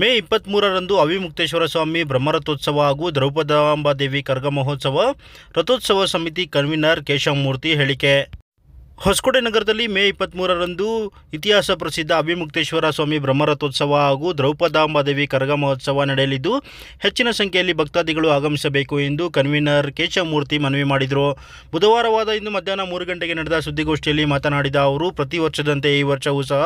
ಮೇ ಇಪ್ಪತ್ತ್ಮೂರರಂದು ಅವಿಮುಕ್ತೇಶ್ವರ ಸ್ವಾಮಿ ಬ್ರಹ್ಮರಥೋತ್ಸವ ಹಾಗೂ ದ್ರೌಪದಾಂಬಾದೇವಿ ಕರ್ಗ ಮಹೋತ್ಸವ ರಥೋತ್ಸವ ಸಮಿತಿ ಕನ್ವೀನರ್ ಕೇಶವಮೂರ್ತಿ ಹೇಳಿಕೆ. ಹೊಸಕೋಟೆ ನಗರದಲ್ಲಿ ಮೇ ಇಪ್ಪತ್ತ್ಮೂರರಂದು ಇತಿಹಾಸ ಪ್ರಸಿದ್ಧ ಅಭಿಮುಕ್ತೇಶ್ವರ ಸ್ವಾಮಿ ಬ್ರಹ್ಮರಥೋತ್ಸವ ಹಾಗೂ ದ್ರೌಪದಾಂಬಾದೇವಿ ಕರಗ ಮಹೋತ್ಸವ ನಡೆಯಲಿದ್ದು ಹೆಚ್ಚಿನ ಸಂಖ್ಯೆಯಲ್ಲಿ ಭಕ್ತಾದಿಗಳು ಆಗಮಿಸಬೇಕು ಎಂದು ಕನ್ವೀನರ್ ಕೇಶವಮೂರ್ತಿ ಮನವಿ ಮಾಡಿದರು. ಬುಧವಾರವಾದ ಇಂದು ಮಧ್ಯಾಹ್ನ ಮೂರು ಗಂಟೆಗೆ ನಡೆದ ಸುದ್ದಿಗೋಷ್ಠಿಯಲ್ಲಿ ಮಾತನಾಡಿದ ಅವರು ಪ್ರತಿ ವರ್ಷದಂತೆ ಈ ವರ್ಷವೂ ಸಹ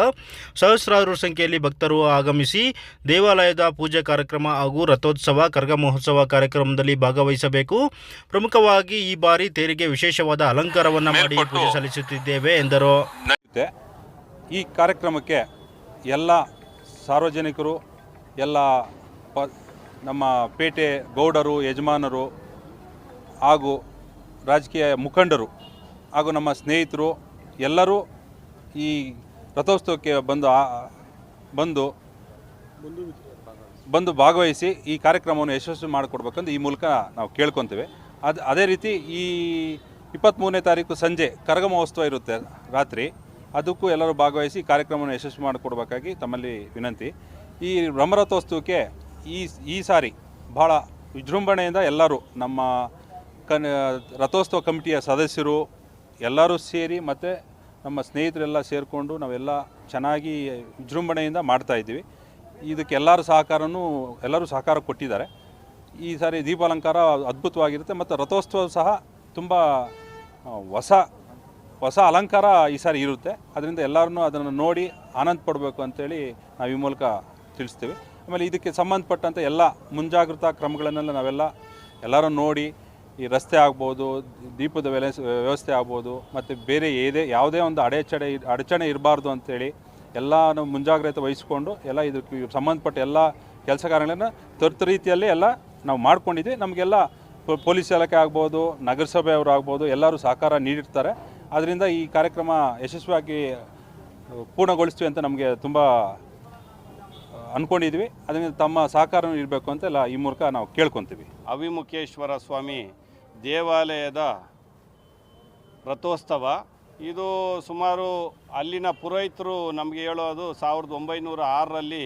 ಸಹಸ್ರಾರು ಸಂಖ್ಯೆಯಲ್ಲಿ ಭಕ್ತರು ಆಗಮಿಸಿ ದೇವಾಲಯದ ಪೂಜೆ ಕಾರ್ಯಕ್ರಮ ಹಾಗೂ ರಥೋತ್ಸವ ಕರಗ ಮಹೋತ್ಸವ ಕಾರ್ಯಕ್ರಮದಲ್ಲಿ ಭಾಗವಹಿಸಬೇಕು. ಪ್ರಮುಖವಾಗಿ ಈ ಬಾರಿ ತೇರಿಗೆ ವಿಶೇಷವಾದ ಅಲಂಕಾರವನ್ನು ಮಾಡಿ ಪೂಜೆ ಸಲ್ಲಿಸುತ್ತಿದ್ದೇವೆ ಎಂದರು. ಈ ಕಾರ್ಯಕ್ರಮಕ್ಕೆ ಎಲ್ಲ ಸಾರ್ವಜನಿಕರು, ಎಲ್ಲ ನಮ್ಮ ಪೇಟೆ ಗೌಡರು, ಯಜಮಾನರು ಹಾಗೂ ರಾಜಕೀಯ ಮುಖಂಡರು ಹಾಗೂ ನಮ್ಮ ಸ್ನೇಹಿತರು ಎಲ್ಲರೂ ಈ ರಥೋತ್ಸವಕ್ಕೆ ಬಂದು ಬಂದು ಬಂದು ಭಾಗವಹಿಸಿ ಈ ಕಾರ್ಯಕ್ರಮವನ್ನು ಯಶಸ್ವಿ ಮಾಡಿಕೊಡ್ಬೇಕಂದು ಈ ಮೂಲಕ ನಾವು ಕೇಳ್ಕೊತೇವೆ. ಅದು, ಅದೇ ರೀತಿ ಈ ಇಪ್ಪತ್ತ್ಮೂರನೇ ತಾರೀಕು ಸಂಜೆ ಕರಗ ಮಹೋತ್ಸವ ಇರುತ್ತೆ ರಾತ್ರಿ. ಅದಕ್ಕೂ ಎಲ್ಲರೂ ಭಾಗವಹಿಸಿ ಕಾರ್ಯಕ್ರಮವನ್ನು ಯಶಸ್ವಿ ಮಾಡಿಕೊಡ್ಬೇಕಾಗಿ ತಮ್ಮಲ್ಲಿ ವಿನಂತಿ. ಈ ಬ್ರಹ್ಮರಥೋತ್ಸವಕ್ಕೆ ಈ ಈ ಸಾರಿ ಭಾಳ ವಿಜೃಂಭಣೆಯಿಂದ ಎಲ್ಲರೂ ನಮ್ಮ ಕನ್, ರಥೋತ್ಸವ ಕಮಿಟಿಯ ಸದಸ್ಯರು ಎಲ್ಲರೂ ಸೇರಿ ಮತ್ತು ನಮ್ಮ ಸ್ನೇಹಿತರೆಲ್ಲ ಸೇರಿಕೊಂಡು ನಾವೆಲ್ಲ ಚೆನ್ನಾಗಿ ವಿಜೃಂಭಣೆಯಿಂದ ಮಾಡ್ತಾಯಿದ್ದೀವಿ ಇದಕ್ಕೆ ಎಲ್ಲರೂ ಸಹಕಾರನೂ, ಎಲ್ಲರೂ ಸಹಕಾರ ಕೊಟ್ಟಿದ್ದಾರೆ. ಈ ಸಾರಿ ದೀಪಾಲಂಕಾರ ಅದ್ಭುತವಾಗಿರುತ್ತೆ ಮತ್ತು ರಥೋತ್ಸವ ಸಹ ತುಂಬ ಹೊಸ ಹೊಸ ಅಲಂಕಾರ ಈ ಸಾರಿ ಇರುತ್ತೆ. ಅದರಿಂದ ಎಲ್ಲರನ್ನೂ ಅದನ್ನು ನೋಡಿ ಆನಂದ ಪಡಬೇಕು ಅಂತೇಳಿ ನಾವು ಈ ಮೂಲಕ ತಿಳಿಸ್ತೀವಿ. ಆಮೇಲೆ ಇದಕ್ಕೆ ಸಂಬಂಧಪಟ್ಟಂಥ ಎಲ್ಲ ಮುಂಜಾಗ್ರತಾ ಕ್ರಮಗಳನ್ನೆಲ್ಲ ನಾವೆಲ್ಲ ಎಲ್ಲರೂ ನೋಡಿ ಈ ರಸ್ತೆ ಆಗ್ಬೋದು, ದೀಪದ ವ್ಯಲೆ ವ್ಯವಸ್ಥೆ ಆಗ್ಬೋದು, ಮತ್ತು ಬೇರೆ ಏದೇ, ಯಾವುದೇ ಒಂದು ಅಡೆಚಡೆ, ಅಡಚಣೆ ಇರಬಾರ್ದು ಅಂತೇಳಿ ಎಲ್ಲ ನಾವು ಮುಂಜಾಗ್ರತೆ ವಹಿಸಿಕೊಂಡು ಎಲ್ಲ ಇದಕ್ಕೆ ಸಂಬಂಧಪಟ್ಟ ಎಲ್ಲ ಕೆಲಸ ಕಾರ್ಯಗಳನ್ನು ರೀತಿಯಲ್ಲಿ ಎಲ್ಲ ನಾವು ಮಾಡ್ಕೊಂಡಿದ್ವಿ. ನಮಗೆಲ್ಲ ಪೊಲೀಸ್ ಇಲಾಖೆ ಆಗ್ಬೋದು ನಗರಸಭೆಯವರು ಆಗ್ಬೋದು, ಎಲ್ಲರೂ ಸಹಕಾರ ನೀಡಿರ್ತಾರೆ. ಅದರಿಂದ ಈ ಕಾರ್ಯಕ್ರಮ ಯಶಸ್ವಿಯಾಗಿ ಪೂರ್ಣಗೊಳಿಸ್ತೀವಿ ಅಂತ ನಮಗೆ ತುಂಬ ಅಂದ್ಕೊಂಡಿದ್ವಿ ಅದರಿಂದ ತಮ್ಮ ಸಹಕಾರ ಇರಬೇಕು ಅಂತೆಲ್ಲ ಈ ಮೂಲಕ ನಾವು ಕೇಳ್ಕೊತೀವಿ. ಅವಿಮುಖೇಶ್ವರ ಸ್ವಾಮಿ ದೇವಾಲಯದ ರಥೋತ್ಸವ. ಇದು ಸುಮಾರು ಅಲ್ಲಿನ ಪುರೋಹಿತರು ನಮಗೆ ಹೇಳೋದು ಸಾವಿರದ ಒಂಬೈನೂರ ಆರರಲ್ಲಿ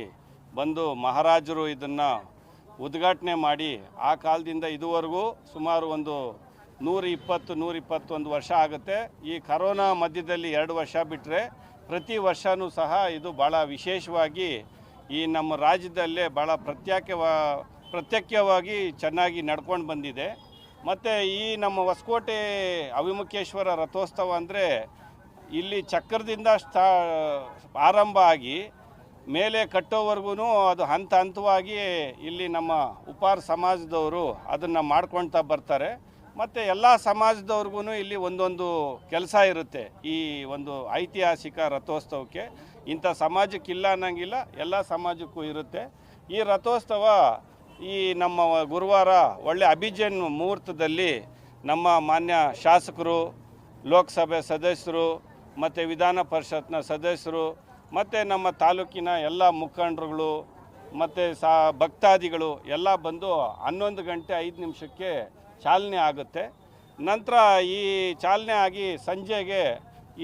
ಬಂದು ಮಹಾರಾಜರು ಇದನ್ನು ಉದ್ಘಾಟನೆ ಮಾಡಿ ಆ ಕಾಲದಿಂದ ಇದುವರೆಗೂ ಸುಮಾರು ಒಂದು ನೂರ ಇಪ್ಪತ್ತು ನೂರ ಇಪ್ಪತ್ತೊಂದು ವರ್ಷ ಆಗುತ್ತೆ. ಈ ಕರೋನಾ ಮಧ್ಯದಲ್ಲಿ ಎರಡು ವರ್ಷ ಬಿಟ್ಟರೆ ಪ್ರತಿ ವರ್ಷವೂ ಸಹ ಇದು ಭಾಳ ವಿಶೇಷವಾಗಿ ಈ ನಮ್ಮ ರಾಜ್ಯದಲ್ಲೇ ಭಾಳ ಪ್ರತ್ಯೇಕವಾ, ಪ್ರತ್ಯೇಕವಾಗಿ ಚೆನ್ನಾಗಿ ನಡ್ಕೊಂಡು ಬಂದಿದೆ. ಮತ್ತು ಈ ನಮ್ಮ ಹೊಸಕೋಟೆ ಅವಿಮುಖೇಶ್ವರ ರಥೋತ್ಸವ ಅಂದರೆ ಇಲ್ಲಿ ಚಕ್ರದಿಂದ ಸ್ಟಾ ಆರಂಭ ಆಗಿ ಮೇಲೆ ಕಟ್ಟೋವರೆಗೂ ಅದು ಹಂತ ಹಂತವಾಗಿ ಇಲ್ಲಿ ನಮ್ಮ ಉಪಾರ ಸಮಾಜದವರು ಅದನ್ನು ಮಾಡ್ಕೊಳ್ತಾ ಬರ್ತಾರೆ. ಮತ್ತು ಎಲ್ಲ ಸಮಾಜದವ್ರಿಗೂ ಇಲ್ಲಿ ಒಂದೊಂದು ಕೆಲಸ ಇರುತ್ತೆ ಈ ಒಂದು ಐತಿಹಾಸಿಕ ರಥೋತ್ಸವಕ್ಕೆ. ಇಂಥ ಸಮಾಜಕ್ಕಿಲ್ಲ ಅನ್ನಂಗಿಲ್ಲ, ಎಲ್ಲ ಸಮಾಜಕ್ಕೂ ಇರುತ್ತೆ. ಈ ರಥೋತ್ಸವ ಈ ನಮ್ಮ ಗುರುವಾರ ಒಳ್ಳೆ ಅಭಿಜನ್ ಮುಹೂರ್ತದಲ್ಲಿ ನಮ್ಮ ಮಾನ್ಯ ಶಾಸಕರು, ಲೋಕಸಭೆ ಸದಸ್ಯರು, ಮತ್ತು ವಿಧಾನ ಪರಿಷತ್ನ ಸದಸ್ಯರು ಮತ್ತು ನಮ್ಮ ತಾಲೂಕಿನ ಎಲ್ಲ ಮುಖಂಡರುಗಳು, ಮತ್ತು ಸಾ ಭಕ್ತಾದಿಗಳು ಎಲ್ಲ ಬಂದು ಹನ್ನೊಂದು ಗಂಟೆ ಐದು ನಿಮಿಷಕ್ಕೆ ಚಾಲನೆ ಆಗುತ್ತೆ. ನಂತರ ಈ ಚಾಲನೆ ಆಗಿ ಸಂಜೆಗೆ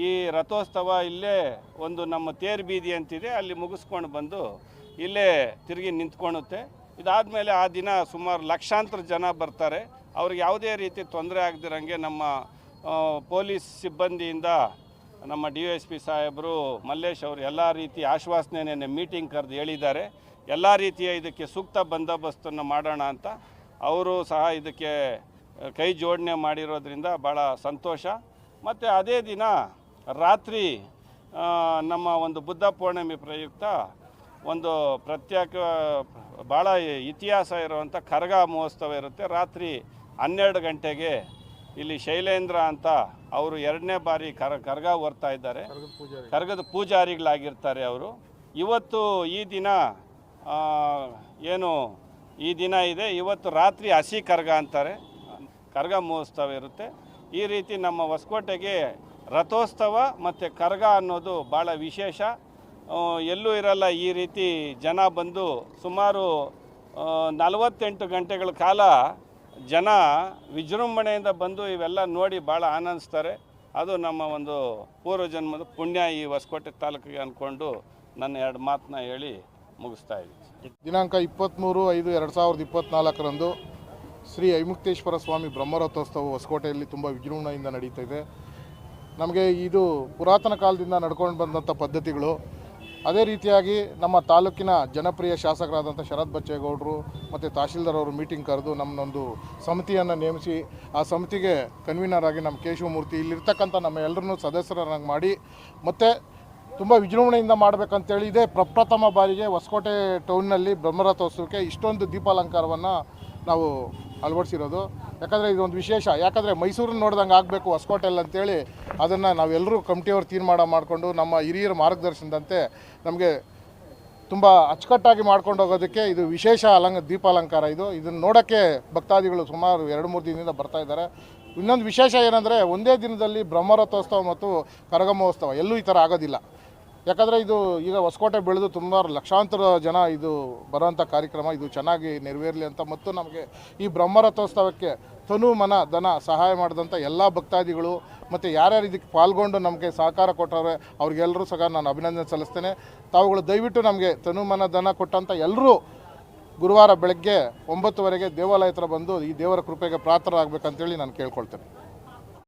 ಈ ರಥೋತ್ಸವ ಇಲ್ಲೇ ಒಂದು ನಮ್ಮ ತೇರು ಬೀದಿ ಅಂತಿದೆ, ಅಲ್ಲಿ ಮುಗಿಸ್ಕೊಂಡು ಬಂದು ಇಲ್ಲೇ ತಿರುಗಿ ನಿಂತ್ಕೊಳ್ಳುತ್ತೆ ಇದಾದಮೇಲೆ ಆ ದಿನ ಸುಮಾರು ಲಕ್ಷಾಂತರ ಜನ ಬರ್ತಾರೆ. ಅವ್ರಿಗೆ ಯಾವುದೇ ರೀತಿ ತೊಂದರೆ ಆಗದಿರಂಗೆ ನಮ್ಮ ಪೊಲೀಸ್ ಸಿಬ್ಬಂದಿಯಿಂದ ನಮ್ಮ ಡಿ ಎಸ್ ಪಿ ಸಾಹೇಬರು ಮಲ್ಲೇಶ್ ಅವರು ಎಲ್ಲ ರೀತಿ ಆಶ್ವಾಸನೆಯನ್ನು ಮೀಟಿಂಗ್ ಕರೆದು ಹೇಳಿದ್ದಾರೆ. ಎಲ್ಲ ರೀತಿಯ ಇದಕ್ಕೆ ಸೂಕ್ತ ಬಂದೋಬಸ್ತನ್ನು ಮಾಡೋಣ ಅಂತ ಅವರು ಸಹ ಇದಕ್ಕೆ ಕೈ ಜೋಡಣೆ ಮಾಡಿರೋದ್ರಿಂದ ಭಾಳ ಸಂತೋಷ. ಮತ್ತು ಅದೇ ದಿನ ರಾತ್ರಿ ನಮ್ಮ ಒಂದು ಬುದ್ಧ ಪೂರ್ಣಿಮೆ ಪ್ರಯುಕ್ತ ಒಂದು ಪ್ರತ್ಯೇಕ ಭಾಳ ಇತಿಹಾಸ ಇರುವಂಥ ಕರಗ ಮಹೋತ್ಸವ ಇರುತ್ತೆ. ರಾತ್ರಿ ಹನ್ನೆರಡು ಗಂಟೆಗೆ ಇಲ್ಲಿ ಶೈಲೇಂದ್ರ ಅಂತ ಅವರು ಎರಡನೇ ಬಾರಿ ಕರ ಕರಗ ಹೊರ್ತಾ ಇದ್ದಾರೆ. ಕರಗದ ಪೂಜಾರಿಗಳಾಗಿರ್ತಾರೆ ಅವರು. ಇವತ್ತು ಈ ದಿನ ಏನು ಈ ದಿನ ಇದೆ. ಇವತ್ತು ರಾತ್ರಿ ಹಸಿ ಕರಗ ಅಂತಾರೆ. ಕರಗ ಮಹೋತ್ಸವ ಇರುತ್ತೆ. ಈ ರೀತಿ ನಮ್ಮ ಹೊಸಕೋಟೆಗೆ ರಥೋತ್ಸವ ಮತ್ತು ಕರಗ ಅನ್ನೋದು ಭಾಳ ವಿಶೇಷ. ಎಲ್ಲೂ ಇರಲ್ಲ ಈ ರೀತಿ ಜನ ಬಂದು ಸುಮಾರು ನಲವತ್ತೆಂಟು ಗಂಟೆಗಳ ಕಾಲ ಜನ ವಿಜೃಂಭಣೆಯಿಂದ ಬಂದು ಇವೆಲ್ಲ ನೋಡಿ ಭಾಳ ಆನಂದಿಸ್ತಾರೆ. ಅದು ನಮ್ಮ ಒಂದು ಪೂರ್ವಜನ್ಮದ ಪುಣ್ಯ ಈ ಹೊಸಕೋಟೆ ತಾಲೂಕಿಗೆ ಅಂದ್ಕೊಂಡು ನನ್ನ ಎರಡು ಮಾತನ್ನ ಹೇಳಿ ಮುಗಿಸ್ತಾ ಇದ್ದೀನಿ. ದಿನಾಂಕ ಇಪ್ಪತ್ತ್ಮೂರು ಐದು ಎರಡು ಸಾವಿರದ ಇಪ್ಪತ್ತ್ನಾಲ್ಕರಂದು ಶ್ರೀ ಐಮುಕ್ತೇಶ್ವರ ಸ್ವಾಮಿ ಬ್ರಹ್ಮರಥೋತ್ಸವ ಹೊಸಕೋಟೆಯಲ್ಲಿ ತುಂಬ ವಿಜೃಂಭಣೆಯಿಂದ ನಡೀತಾ ಇದೆ. ನಮಗೆ ಇದು ಪುರಾತನ ಕಾಲದಿಂದ ನಡ್ಕೊಂಡು ಬಂದಂಥ ಪದ್ಧತಿಗಳು. ಅದೇ ರೀತಿಯಾಗಿ ನಮ್ಮ ತಾಲೂಕಿನ ಜನಪ್ರಿಯ ಶಾಸಕರಾದಂಥ ಶರತ್ ಬಚ್ಚೇಗೌಡರು ಮತ್ತು ತಹಶೀಲ್ದಾರ್ ಅವರು ಮೀಟಿಂಗ್ ಕರೆದು ನಮ್ಮನ್ನೊಂದು ಸಮಿತಿಯನ್ನು ನೇಮಿಸಿ ಆ ಸಮಿತಿಗೆ ಕನ್ವೀನರ್ ಆಗಿ ನಮ್ಮ ಕೇಶವಮೂರ್ತಿ ಇಲ್ಲಿರ್ತಕ್ಕಂಥ ನಮ್ಮ ಎಲ್ಲರನ್ನೂ ಸದಸ್ಯರನ್ನಾಗಿ ಮಾಡಿ ಮತ್ತು ತುಂಬ ವಿಜೃಂಭಣೆಯಿಂದ ಮಾಡಬೇಕಂತೇಳಿ ಇದೇ ಪ್ರಪ್ರಥಮ ಬಾರಿಗೆ ಹೊಸಕೋಟೆ ಟೌನ್ನಲ್ಲಿ ಬ್ರಹ್ಮರಥೋತ್ಸವಕ್ಕೆ ಇಷ್ಟೊಂದು ದೀಪಾಲಂಕಾರವನ್ನು ನಾವು ಅಳವಡಿಸಿರೋದು. ಯಾಕಂದರೆ ಇದೊಂದು ವಿಶೇಷ. ಯಾಕಂದರೆ ಮೈಸೂರನ್ನ ನೋಡ್ದಂಗೆ ಆಗಬೇಕು ಹೊಸ್ಕೋಟೆಲ್ ಅಂತೇಳಿ ಅದನ್ನು ನಾವೆಲ್ಲರೂ ಕಮಿಟಿಯವರು ತೀರ್ಮಾನ ಮಾಡಿಕೊಂಡು ನಮ್ಮ ಹಿರಿಯರ ಮಾರ್ಗದರ್ಶನದಂತೆ ನಮಗೆ ತುಂಬ ಅಚ್ಚುಕಟ್ಟಾಗಿ ಮಾಡ್ಕೊಂಡು ಹೋಗೋದಕ್ಕೆ ಇದು ವಿಶೇಷ ಅಲಂಕ ದೀಪಾಲಂಕಾರ ಇದು. ಇದನ್ನು ನೋಡೋಕ್ಕೆ ಭಕ್ತಾದಿಗಳು ಸುಮಾರು ಎರಡು, ಮೂರು ದಿನದಿಂದ ಬರ್ತಾ ಇದ್ದಾರೆ. ಇನ್ನೊಂದು ವಿಶೇಷ ಏನಂದರೆ ಒಂದೇ ದಿನದಲ್ಲಿ ಬ್ರಹ್ಮರಥೋತ್ಸವ ಮತ್ತು ಕರಗಮೋತ್ಸವ. ಎಲ್ಲೂ ಈ ಥರ ಆಗೋದಿಲ್ಲ. ಯಾಕಂದರೆ ಇದು ಈಗ ಹೊಸಕೋಟೆ ಬೆಳೆದು ತುಂಬ ಲಕ್ಷಾಂತರ ಜನ ಇದು ಬರೋವಂಥ ಕಾರ್ಯಕ್ರಮ, ಇದು ಚೆನ್ನಾಗಿ ನೆರವೇರಲಿ ಅಂತ ಮತ್ತು ನಮಗೆ ಈ ಬ್ರಹ್ಮರಥೋತ್ಸವಕ್ಕೆ ತನು ಮನ, ಧನ ಸಹಾಯ ಮಾಡಿದಂಥ ಎಲ್ಲ ಭಕ್ತಾದಿಗಳು ಮತ್ತು ಯಾರ್ಯಾರು ಇದಕ್ಕೆ ಪಾಲ್ಗೊಂಡು ನಮಗೆ ಸಹಕಾರ ಕೊಟ್ಟವ್ರೆ ಅವ್ರಿಗೆಲ್ಲರೂ ಸಹ ನಾನು ಅಭಿನಂದನೆ ಸಲ್ಲಿಸ್ತೇನೆ. ತಾವುಗಳು ದಯವಿಟ್ಟು ನಮಗೆ ತನು ಮನ, ಧನ ಕೊಟ್ಟಂಥ ಎಲ್ಲರೂ ಗುರುವಾರ ಬೆಳಗ್ಗೆ ಒಂಬತ್ತುವರೆಗೆ ದೇವಾಲಯ ಹತ್ರ ಬಂದು ಈ ದೇವರ ಕೃಪೆಗೆ ಪ್ರಾರ್ಥರಾಗಬೇಕಂತೇಳಿ ನಾನು ಕೇಳ್ಕೊಳ್ತೇನೆ.